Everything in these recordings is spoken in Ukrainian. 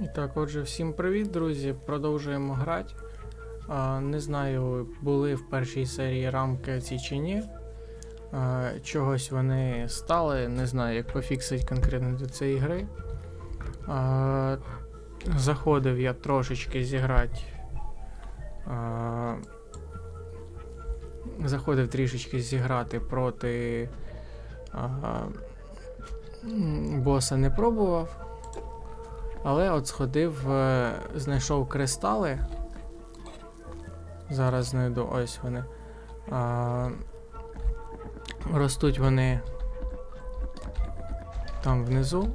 І так, отже, всім привіт, друзі. Продовжуємо грати. Не знаю, були в першій серії рамки ці чи ні. Чогось вони стали, не знаю, як пофіксить конкретно до цієї гри. Заходив я трошечки зіграти. Заходив трішечки зіграти проти боса не пробував. Але от сходив, е, знайшов кристали. Зараз знайду ось вони. А, ростуть вони там внизу.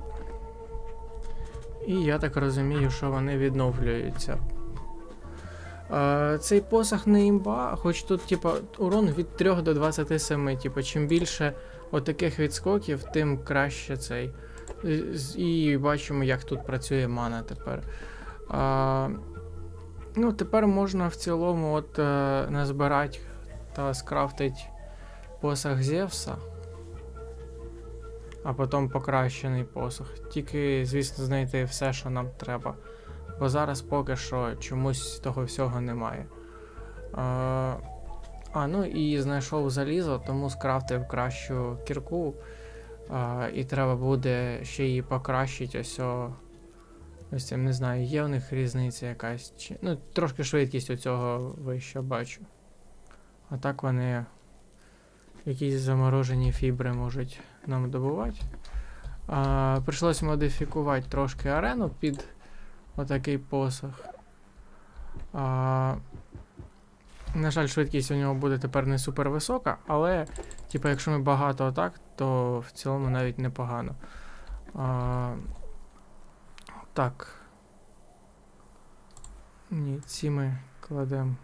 І я так розумію, що вони відновлюються. А, цей посох не імба, хоч тут, типа, урон від 3 до 27. Типа, чим більше отаких відскоків, тим краще цей. З- І бачимо, як тут працює мана тепер. А, ну, тепер можна в цілому от, е, назбирати та скрафтити посох Зевса, а потім покращений посох. Тільки, звісно, знайти все, що нам треба. Бо зараз поки що чомусь того всього немає. А ну і знайшов залізо, тому скрафтив кращу кірку. А, і треба буде ще її покращити. Ось о, ось цим не знаю, є у них різниця якась. Чи... Ну, трошки швидкість у цього вище бачу. А так вони якісь заморожені фібри можуть нам добувати. А, прийшлось модифікувати трошки арену під отакий посох. А, на жаль, швидкість у нього буде тепер не супер висока, але, типу, якщо ми багато атак, то в цілому навіть непогано. А, так. Ні, ці ми кладемо.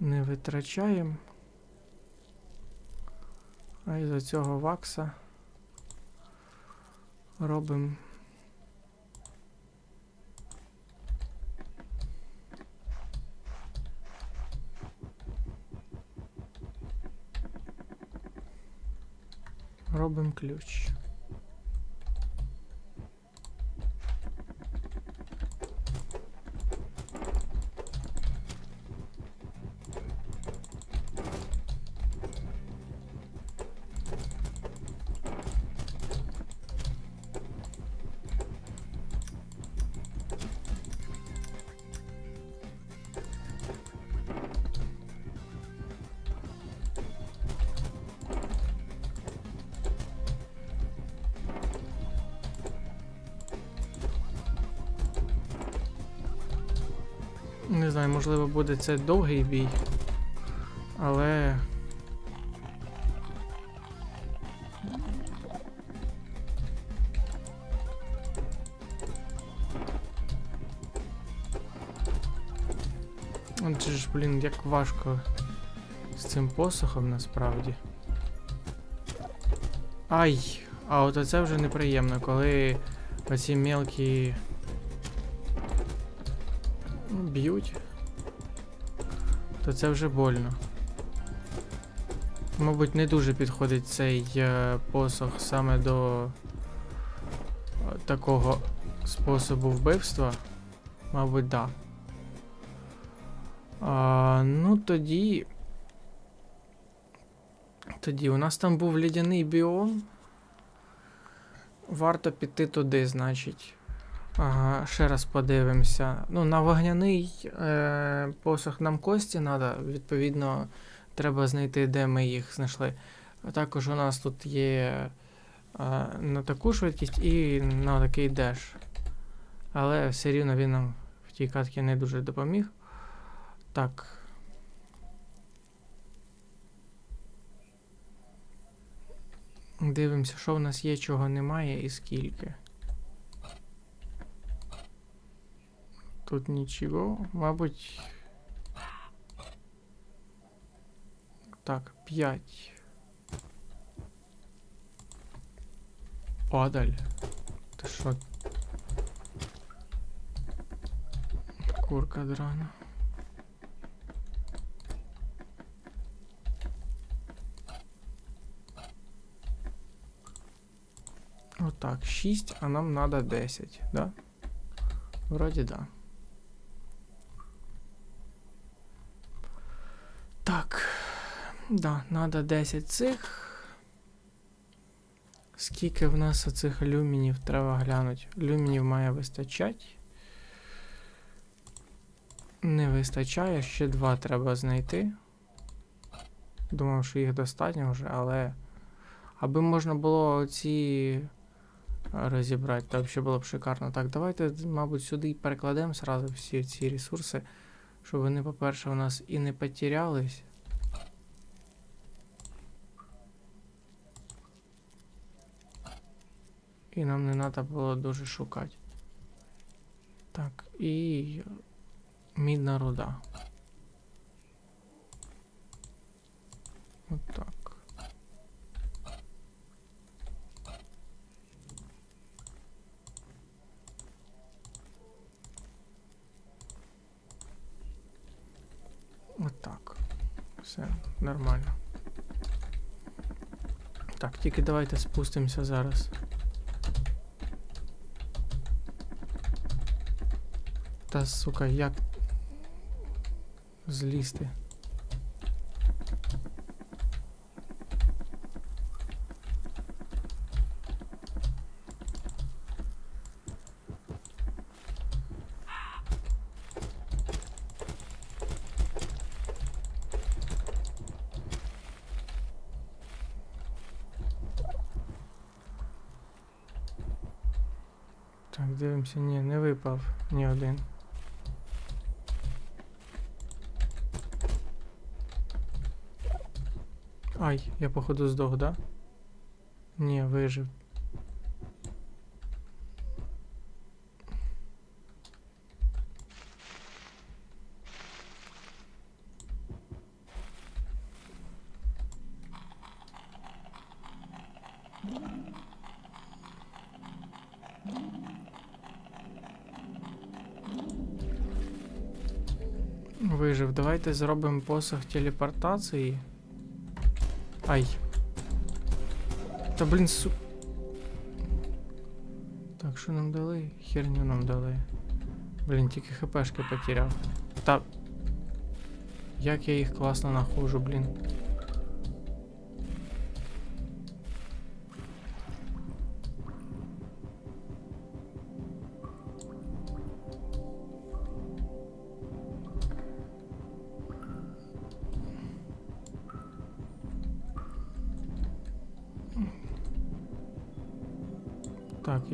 Не витрачаємо. А із-за цього вакса робимо. Робимо ключ. Можливо, буде це довгий бій. Але. Отже ж, блін, як важко з цим посохом насправді. Ай! А от оце вже неприємно, коли оці мелкі Ну, б'ють, то це вже больно. Мабуть, не дуже підходить цей е, посох саме до е, такого способу вбивства. Мабуть, да. А, ну тоді. Тоді у нас там був лідяний біом. Варто піти туди, значить. Ще раз подивимося. Ну, на вогняний е, посох нам кості треба, відповідно, треба знайти, де ми їх знайшли. Також у нас тут є е, на таку швидкість і на такий деш. Але все рівно він нам в тій катці не дуже допоміг. Так. Дивимося, що в нас є, чого немає і скільки. Тут нічого, мабуть. Так, 5. Падаль. Ти що? Курка драна. От Так, 6, а нам надо 10, да? Вроді да. Да, надо 10 цих. Скільки в нас оцих люмінів треба глянути? Люмінів має вистачати. Не вистачає, ще два треба знайти. Думав, що їх достатньо вже, але. Аби можна було ці розібрати, то взагалі було б шикарно. Так, давайте, мабуть, сюди і перекладемо зразу всі ці ресурси, щоб вони, по-перше, у нас і не потерялись. І нам не треба було дуже шукати. Так, і мідна руда. От так. От так. Все нормально. Так, тільки давайте спустимося зараз. Сука, як злізти? Так, дивимося, ні, не випав ні один. Ай, я походу здох, да? Ні, вижив. Вижив. Давайте зробимо посох телепортації. Ай. Та блін, су. Так, що нам дали? Херню нам дали. Блін, тільки хпшки потеряв. Та. Як я їх класно нахожу, блін.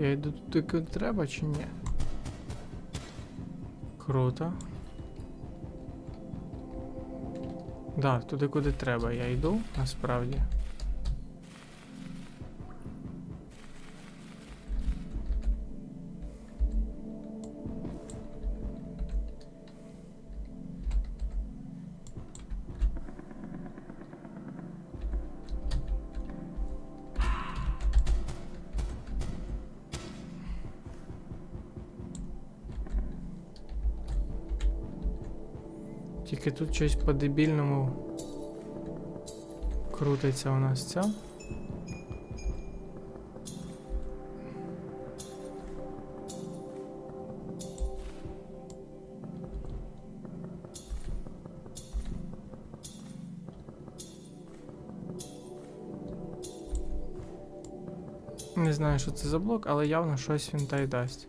Я йду туди, куди треба чи ні? Круто. Да, туди куди треба. Я йду, насправді. Тільки тут щось по-дебільному крутиться у нас ця. Не знаю, що це за блок, але явно щось він та й дасть.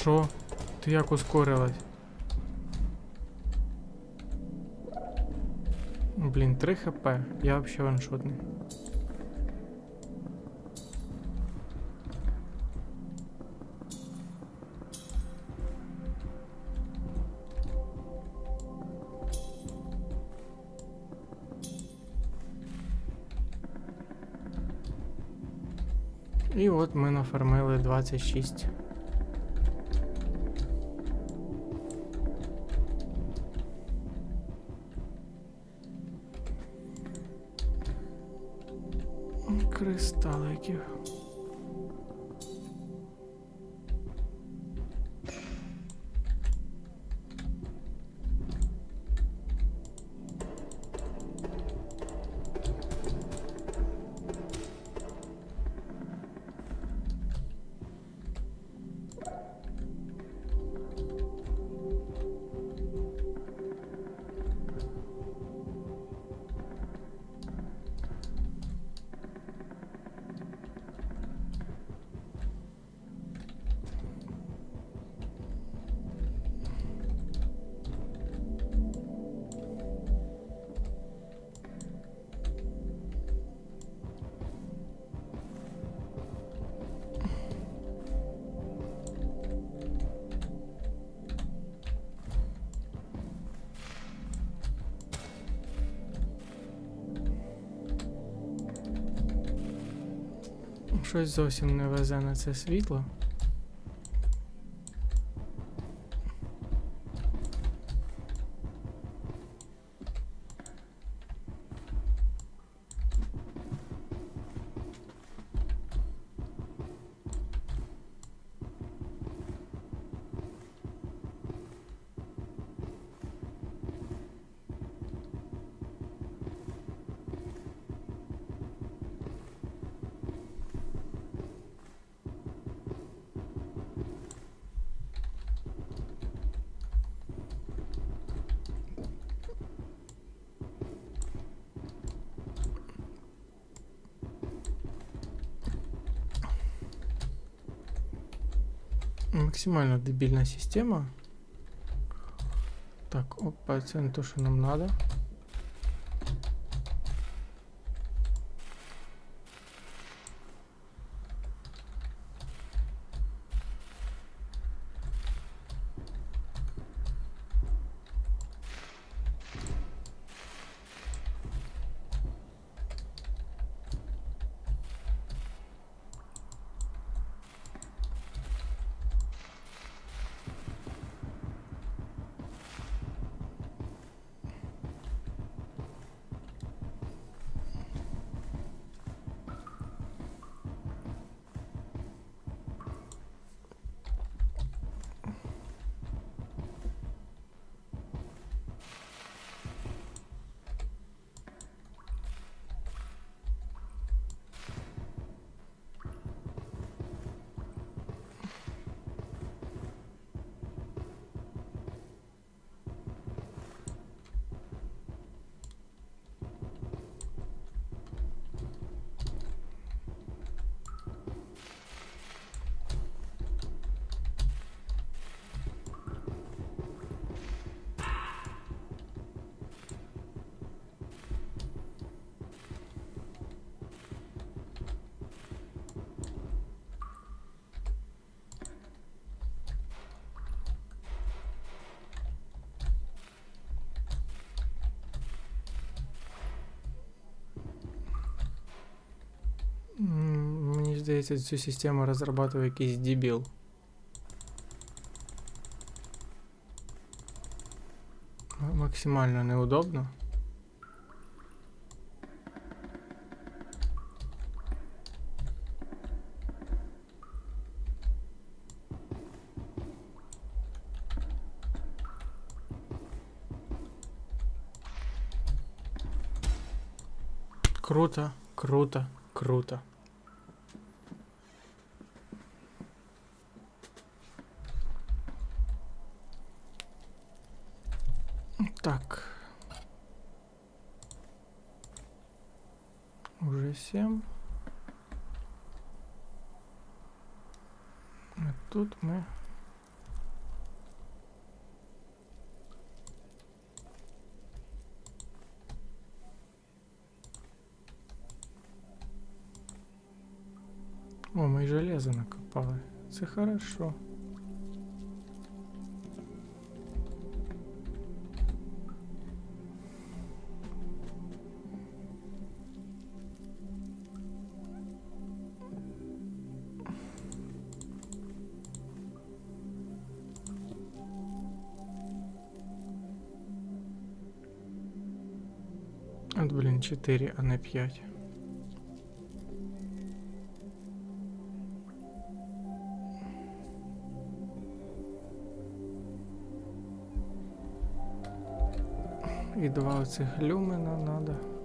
Що? Ти як ускорилась? Блін, 3 хп. Я взагалі ваншотний. І от ми нафармили 26. you. Щось зовсім не везе на це світло. Максимально дебильная система. Так, опа, не то, что нам надо. Мені здається, цю систему розрабатував якийсь дебіл. М- Максимально неудобно. Круто, круто, круто. О, ми железо накопали. Это хорошо. От, блин, 4, а не 5. Два оцих люмена надо.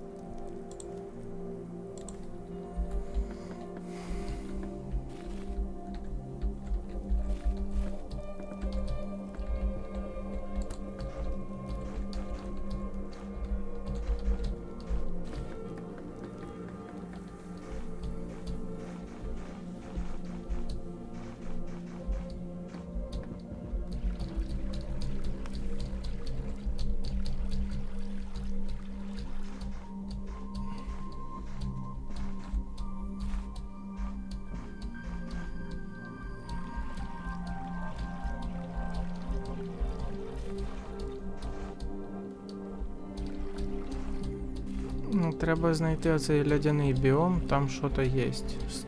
Треба знайти оцей льодяний біом, там що-то є.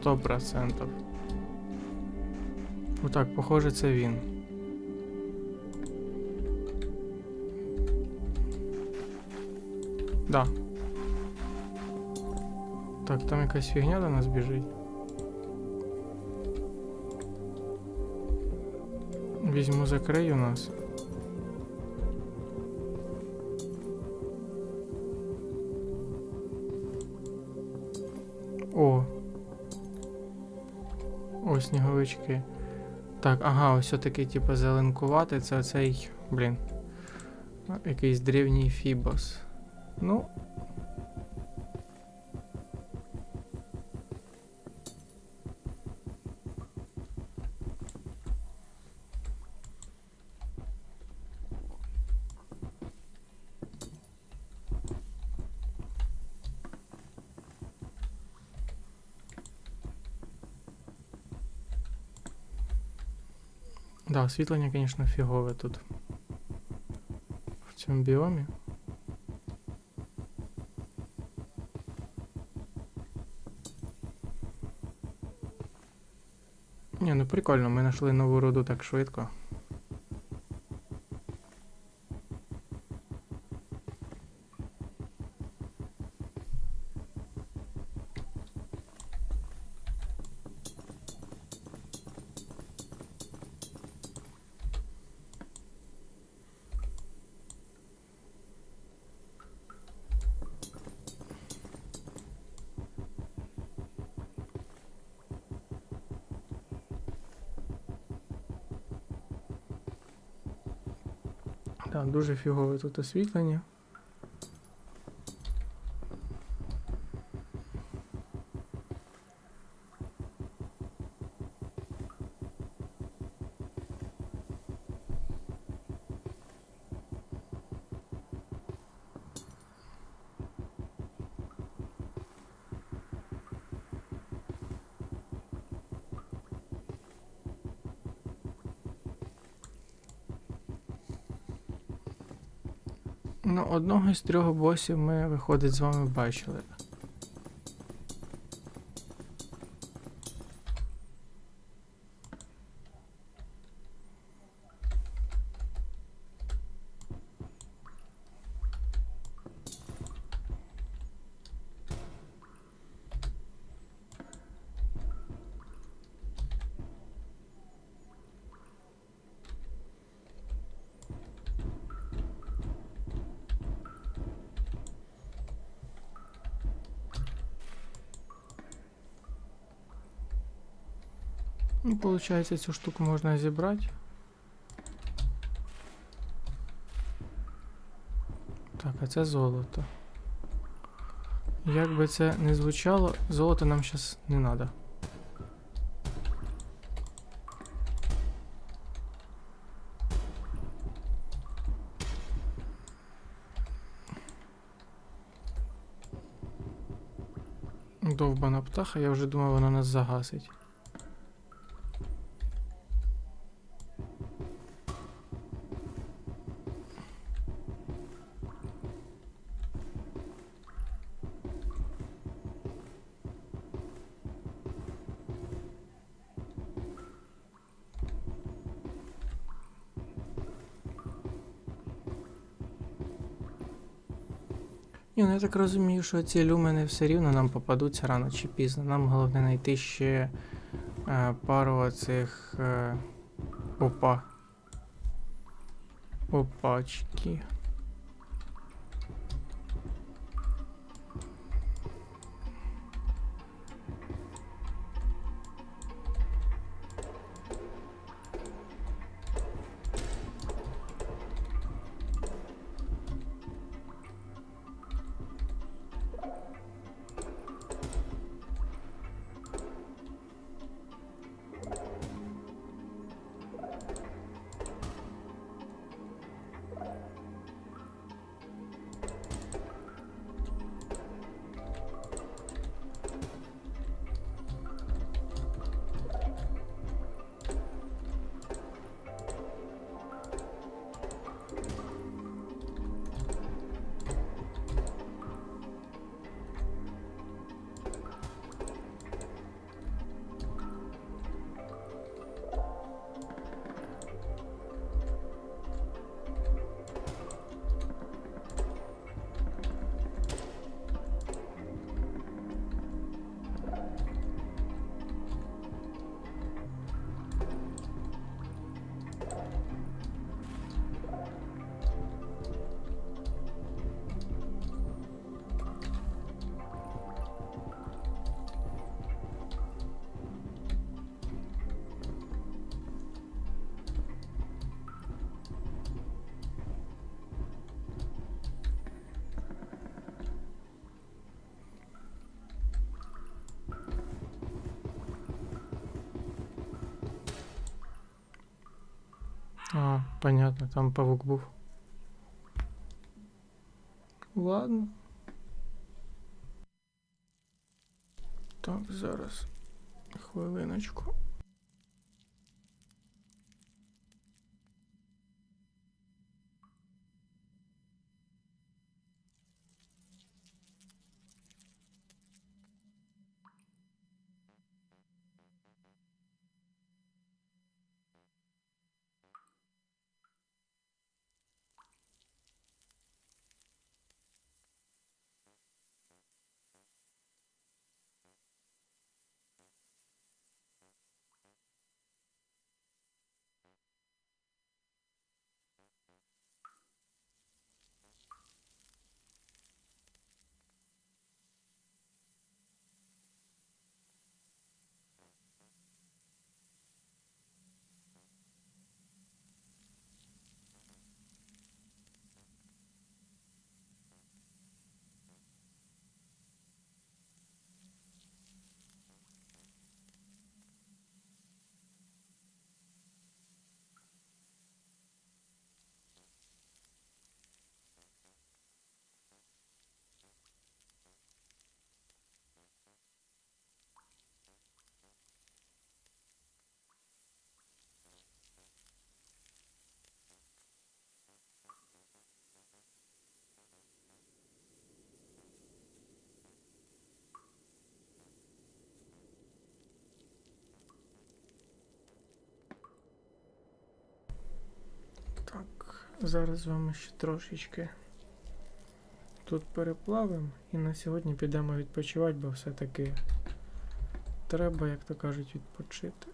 100%. Отак, похоже, це він. Да. Так, там якась фігня до нас біжить. Візьму, закрию нас. Сніговички. Так, ага, ось таки, типу, зеленкувати. Це оцей, блін. Якийсь древній фібос. Ну. Освітлення, звісно, фігове тут. В цьому біомі. Ні, ну прикольно, ми знайшли нову руду так швидко. Так, його тут освітлення. Ну, одного з трьох босів ми, виходить, з вами бачили. Ну, получається, цю штуку можна зібрати. Так, а це золото. Як би це не звучало, золото нам зараз не треба. Довбана птаха, я вже думав, вона нас загасить. Ні, ну я так розумію, що ці люмени все рівно нам попадуться рано чи пізно. Нам головне знайти ще е, пару оцих е, опа. Опачки. А, понятно, там павук був. Ладно. Так, зараз. Хвилиночку. Так, зараз з вами ще трошечки тут переплавимо і на сьогодні підемо відпочивати, бо все-таки треба, як то кажуть, відпочити.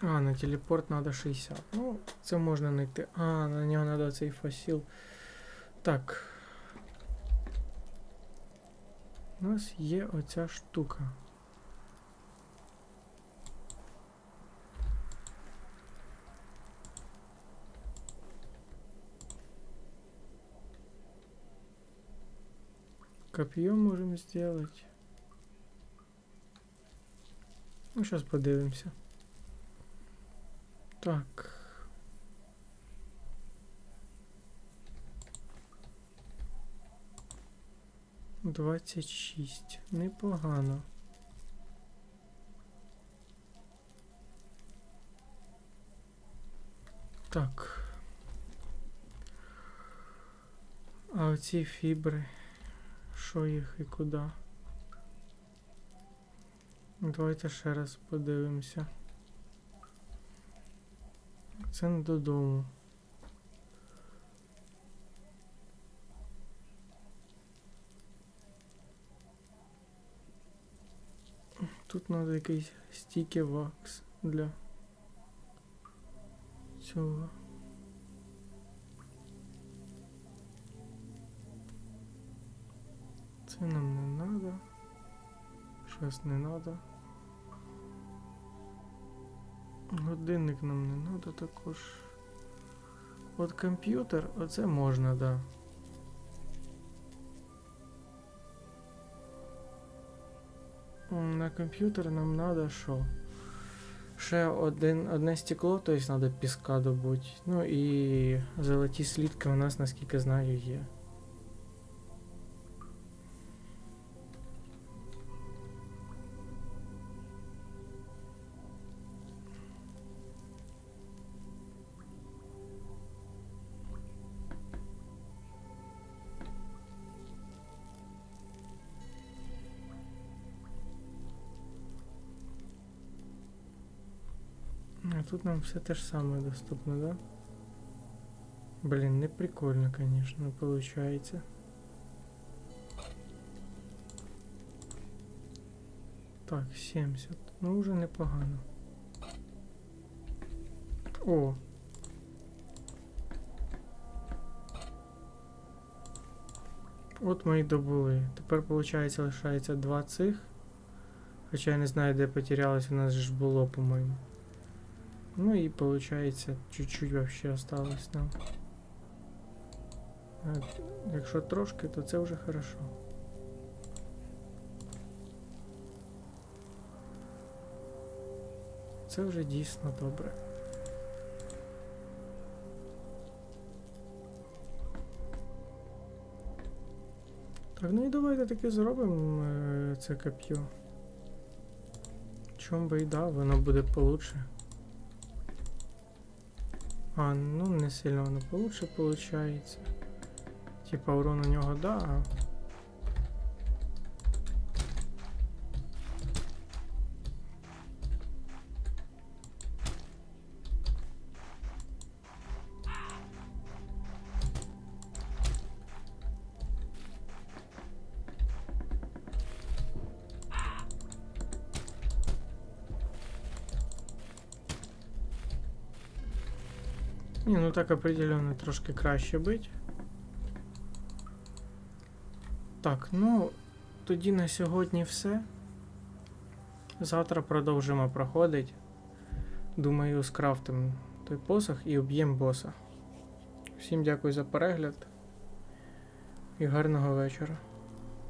А, на телепорт треба 60. Ну, це можна знайти. А, на нього треба цей фасіл. Так. У нас є оця штука. Копье можем сделать. Ну, сейчас подивимося. Так. Двадцять шість. Непогано. Так. А оці фібри що їх і куди. Давайте ще раз подивимося. Це не додому. Тут треба якийсь стіки вакс для цього. Це нам не треба. Щас не треба. Годинник нам не треба також. От комп'ютер, оце можна, да. На комп'ютер нам треба що? Ще один, одне стекло, тобто треба піска добути. Ну і золоті слідки у нас, наскільки знаю, є. Тут нам все те ж саме доступно, да? Блін, не прикольно, конечно, получается. Так, 70. Ну уже непогано. О! От ми і добули. Тепер, виходить, лишається два цих. Хоча я не знаю, де потерялось, у нас же ж було, по-моєму. Ну и получается, чуть-чуть вообще осталось нам. Якщо трошки, то це вже хорошо. Це вже дійсно добре. Так, ну і давайте таки зробимо е, це коп'ю. Чом би і да, воно буде получше. А, ну не сильно воно получше получается. Типа урон у нього да. а так определенно трошки краще бить. Так, ну тоді на сьогодні все. Завтра продовжимо проходити. Думаю, скрафтимо той посох і об'єм боса. Всім дякую за перегляд і гарного вечора.